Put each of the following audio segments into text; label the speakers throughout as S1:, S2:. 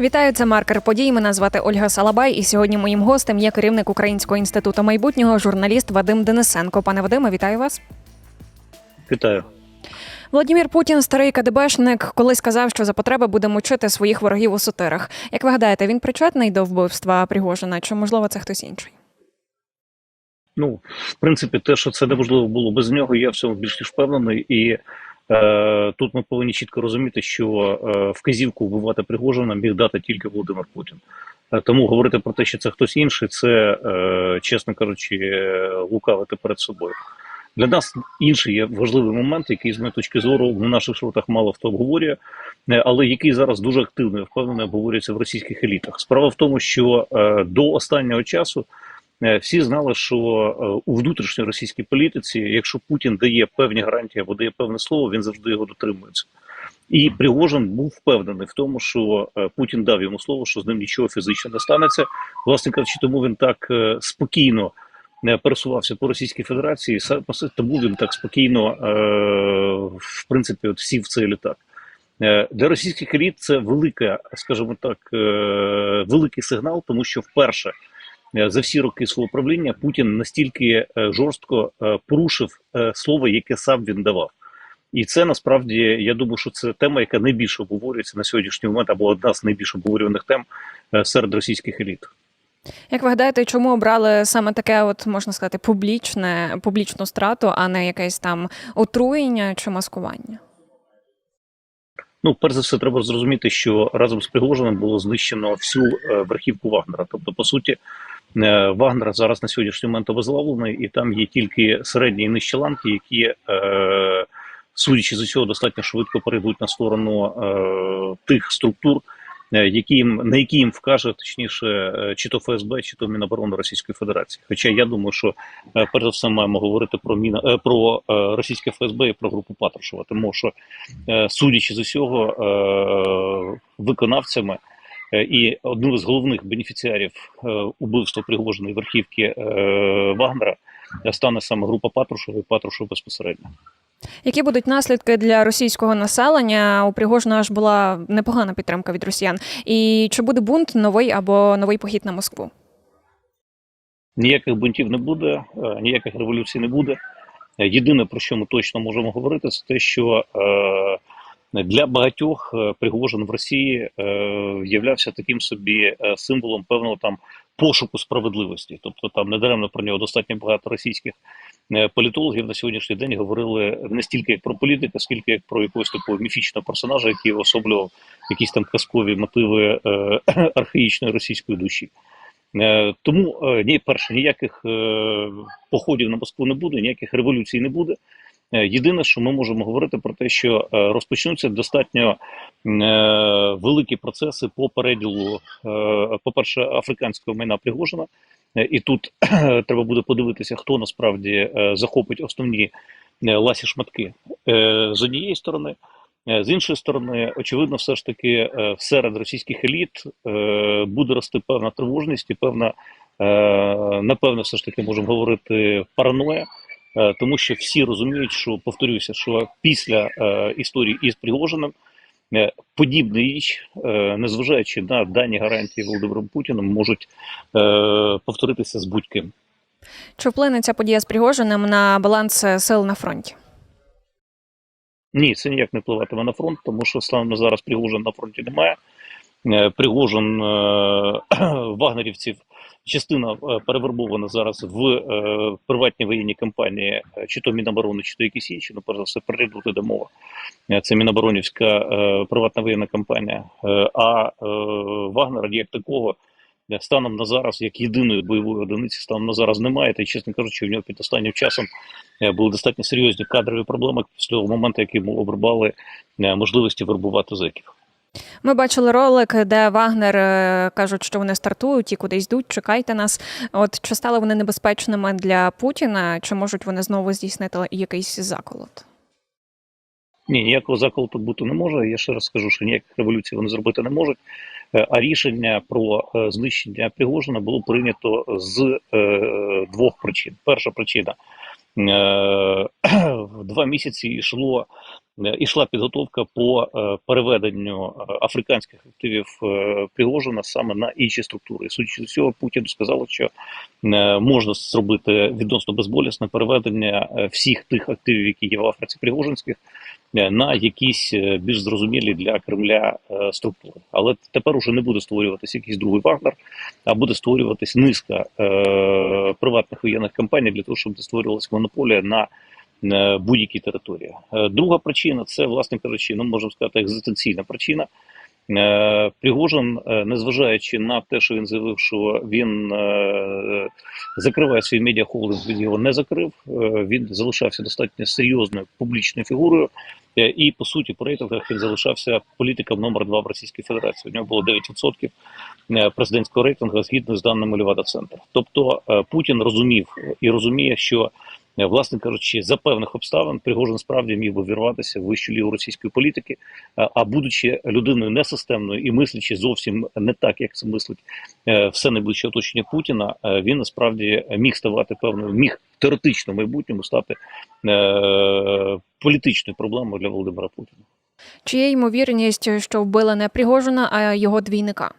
S1: Вітаю, це маркер подій. Мене звати Ольга Салабай, і сьогодні моїм гостем є керівник Українського інституту майбутнього, журналіст Вадим Денисенко. Пане Вадиме, вітаю вас.
S2: Вітаю.
S1: Владімір Путін, старий КДБшник, колись сказав, що за потреби буде мучити своїх ворогів у сутирах. Як ви гадаєте, він причетний до вбивства Пригожина? Чи можливо це хтось інший?
S2: Ну, в принципі, те, що це неможливо було без нього, я в цьому більш ніж впевнений. І тут ми повинні чітко розуміти, що е, вказівку вбивати Пригожина міг дати тільки Володимир Путін. Е, тому говорити про те, що це хтось інший, це, е, чесно кажучи, е, лукавити перед собою. Для нас інший є важливий момент, який з моєї точки зору в наших широтах мало хто обговорює, е, але який зараз дуже активно я впевнений обговорюється в російських елітах. Справа в тому, що е, до останнього часу е, всі знали, що е, у внутрішньої російській політиці, якщо Путін дає певні гарантії або дає певне слово, він завжди його дотримується. І Пригожин був впевнений в тому, що е, Путін дав йому слово, що з ним нічого фізично не станеться. Власне кажучи, тому він так е, спокійно пересувався по Російській Федерації, тому він так спокійно, е, в принципі, от сів в цей літак. Е, Для російських еліт це велика, скажімо так, е, великий сигнал, тому що вперше е, за всі роки свого правління Путін настільки е, жорстко е, порушив е, слово, яке сам він давав. І це насправді я думаю, що це тема, яка найбільше обговорюється на сьогоднішній момент, або одна з найбільш обговорюваних тем е, серед російських еліт.
S1: Як ви гадаєте, чому обрали саме таке, от можна сказати, публічне публічну страту, а не якесь там отруєння чи маскування?
S2: Ну, перш за все, треба зрозуміти, що разом з Пригожиним було знищено всю е, верхівку Вагнера. Тобто, по суті, е, Вагнер зараз на сьогоднішній момент обезглавлений, і там є тільки середні і нижчі ланки, які, е, судячи з усього, достатньо швидко перейдуть на сторону е, тих структур, е, які на які їм вкаже точніше, е, чи то ФСБ, чи то Міноборони Російської Федерації. Хоча я думаю, що е, перш за все маємо говорити про міна е, про е, російське ФСБ і про групу Патрушева, тому що е, судячи з усього, е, виконавцями е, і одним з головних бенефіціарів е, убивства Пригожиної верхівки е, Вагнера е, стане саме група Патрушева і Патрушев безпосередньо.
S1: Які будуть наслідки для російського населення? У Пригожина аж була непогана підтримка від росіян. І чи буде бунт новий або новий похід на Москву?
S2: Ніяких бунтів не буде, е, ніяких революцій не буде. Е, Єдине, про що ми точно можемо говорити, це те, що е, для багатьох е, Пригожин в Росії е, являвся таким собі е, символом певного там пошуку справедливості. Тобто там недаремно про нього достатньо багато російських політологів на сьогоднішній день говорили не стільки як про політика, скільки як про якогось такого міфічного персонажа, який особлював якісь там казкові мотиви е, архаїчної російської душі. Тому ні, перше, ніяких походів на Москву не буде, ніяких революцій не буде. Е, Єдине, що ми можемо говорити про те, що е, розпочнуться достатньо е, великі процеси по переділу, е, по-перше, африканського майна Пригожина. І тут треба буде подивитися, хто насправді захопить основні ласі шматки з однієї сторони. З іншої сторони, очевидно, все ж таки серед російських еліт буде рости певна тривожність і певна, напевно, все ж таки можемо говорити параноя, тому що всі розуміють, що повторюся, що після е, історії із Пригожиним е, подібна річ, е, незважаючи на дані гарантії Володимиром Путіним, можуть е, повторитися з будь-ким.
S1: Чи вплине ця подія з Пригожиним на баланс сил на фронті?
S2: Ні, це ніяк не впливатиме на фронт, тому що станом зараз Пригожин на фронті немає. Е, Пригожин е, вагнерівців частина е, перевербована зараз в е, приватні воєнні компанії, е, чи то Міноборони, чи то якісь інші. Ну, перш за все, прирідувати де мова. Це Міноборонівська приватна воєнна компанія. А Вагнера як такого станом на зараз, як єдиної бойової одиниці, станом на зараз немає. Та й, чесно кажучи, в нього під останнім часом були достатньо серйозні кадрові проблеми після того моменту, як йому обрубали можливості вербувати зеків.
S1: Ми бачили ролик, де Вагнер е, кажуть, що вони стартують і кудись йдуть. Чекайте нас. От чи стали вони небезпечними для Путіна? Чи можуть вони знову здійснити якийсь заколот?
S2: Ні, ніякого заколу тут бути не може. Я ще раз скажу, що ніяких революцій вони зробити не можуть. Е, А рішення про е, знищення Пригожина було прийнято з двох причин. Перша причина два місяці йшло. е, Ішла підготовка по е, переведенню е, африканських активів е, Пригожина саме на інші структури. Судячи з цього, Путін сказав, що е, можна зробити відносно безболісне переведення е, всіх тих активів, які є в Африці Пригожинських, е, на якісь е, більш зрозумілі для Кремля е, структури. Але тепер уже не буде створюватися якийсь другий Вагнер, а буде створюватись низка е, приватних воєнних компаній для того, щоб створювалася монополія на е, будь-якій території. Е, Друга причина це, власне кажучи, ну можемо сказати, екзистенційна причина. Е, Пригожин, е, незважаючи на те, що він заявив, що він е, закриває свій медіахолдинг, він його не закрив. Е, Він залишався достатньо серйозною публічною фігурою, Е, і по суті по рейтингах він залишався політиком номер два в Російській Федерації. У нього було 9% е, президентського рейтингу згідно з даними Левада Центр. Тобто е, Путін розумів і розуміє, що е, власне кажучи, за певних обставин Пригожин справді міг би вірватися в вищу лігу російської політики, е, а будучи людиною несистемною і мислячи зовсім не так, як це мислить е, все найближче оточення Путіна, е, він насправді міг ставати певною, міг теоретично в майбутньому стати е, політичною проблемою для Володимира Путіна.
S1: Чи є ймовірність, що вбили не Пригожина, а його двійника?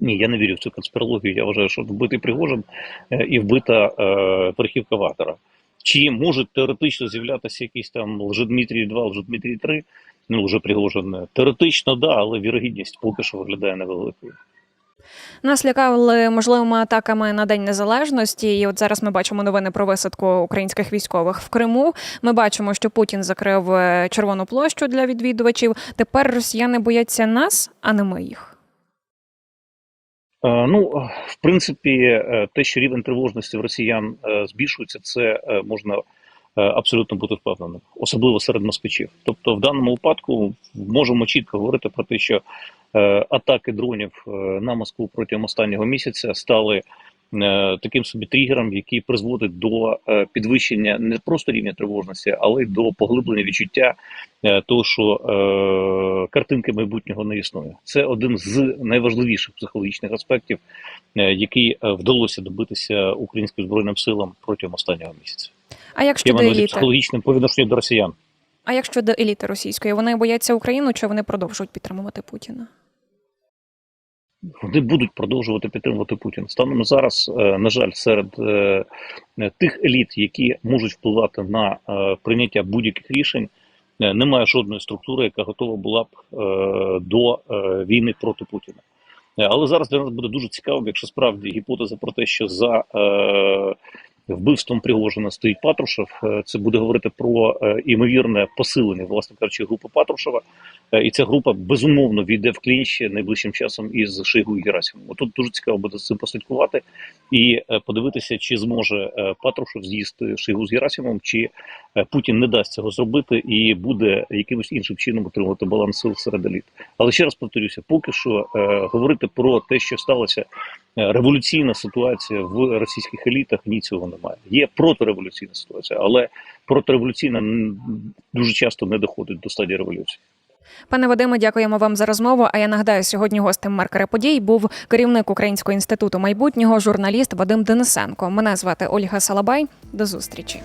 S2: Ні, я не вірю в цю конспірологію. Я вважаю, що вбитий Пригожин е, і вбита е, верхівка Вагнера. Чи можуть теоретично з'являтися якісь там Лжедмитрій 2, Лжедмитрій 3, ну вже Пригожин? е, Теоретично, да, але вірогідність поки що виглядає невеликою.
S1: Нас лякали можливими атаками на День Незалежності. І от зараз ми бачимо новини про висадку українських військових в Криму. Ми бачимо, що Путін закрив е, червону площу для відвідувачів. Тепер росіяни бояться нас, а не ми їх.
S2: Е, Ну, в принципі, е, те, що рівень тривожності в росіян е, збільшується, це можна абсолютно бути впевненим, особливо серед москвичів. Тобто, в даному випадку можемо чітко говорити про те, що атаки дронів на Москву протягом останнього місяця стали таким собі тригером, який призводить до е, підвищення не просто рівня тривожності, але й до поглиблення відчуття е, того, що е, картинки майбутнього не існує. Це один з найважливіших психологічних аспектів, е, який е, вдалося добитися українським збройним силам протягом останнього місяця.
S1: А як щодо еліти?
S2: психологічним по відношенню до росіян.
S1: А як щодо еліти російської? Вони бояться Україну чи вони продовжують підтримувати Путіна?
S2: Вони будуть продовжувати підтримувати Путіна. Станом зараз, е, на жаль, серед е, е, тих еліт, які можуть впливати на прийняття будь-яких рішень, немає жодної структури, яка готова була б до війни проти Путіна. Але зараз для нас буде дуже цікаво, якщо справді гіпотеза про те, що за вбивством Пригожина стоїть Патрушев, е, це буде говорити про е, імовірне посилення, власне кажучи, групи Патрушева. Е, І ця група безумовно війде в клінч найближчим часом із Шойгу і Герасимовим. Тут дуже цікаво буде з цим послідкувати і подивитися, чи зможе Патрушев з'їсти Шойгу з Герасимовим, чи Путін не дасть цього зробити і буде якимось іншим чином отримувати баланс сил серед еліт. Але ще раз повторюся, поки що говорити про те, що сталося революційна ситуація в російських елітах, ні цього немає. Є протореволюційна ситуація, але протореволюційна м, дуже часто не доходить до стадії революції.
S1: Пане Вадиме, дякуємо вам за розмову. А я нагадаю, сьогодні гостем маркера подій був керівник Українського інституту майбутнього, журналіст Вадим Денисенко. Мене звати Ольга Салабай. До зустрічі.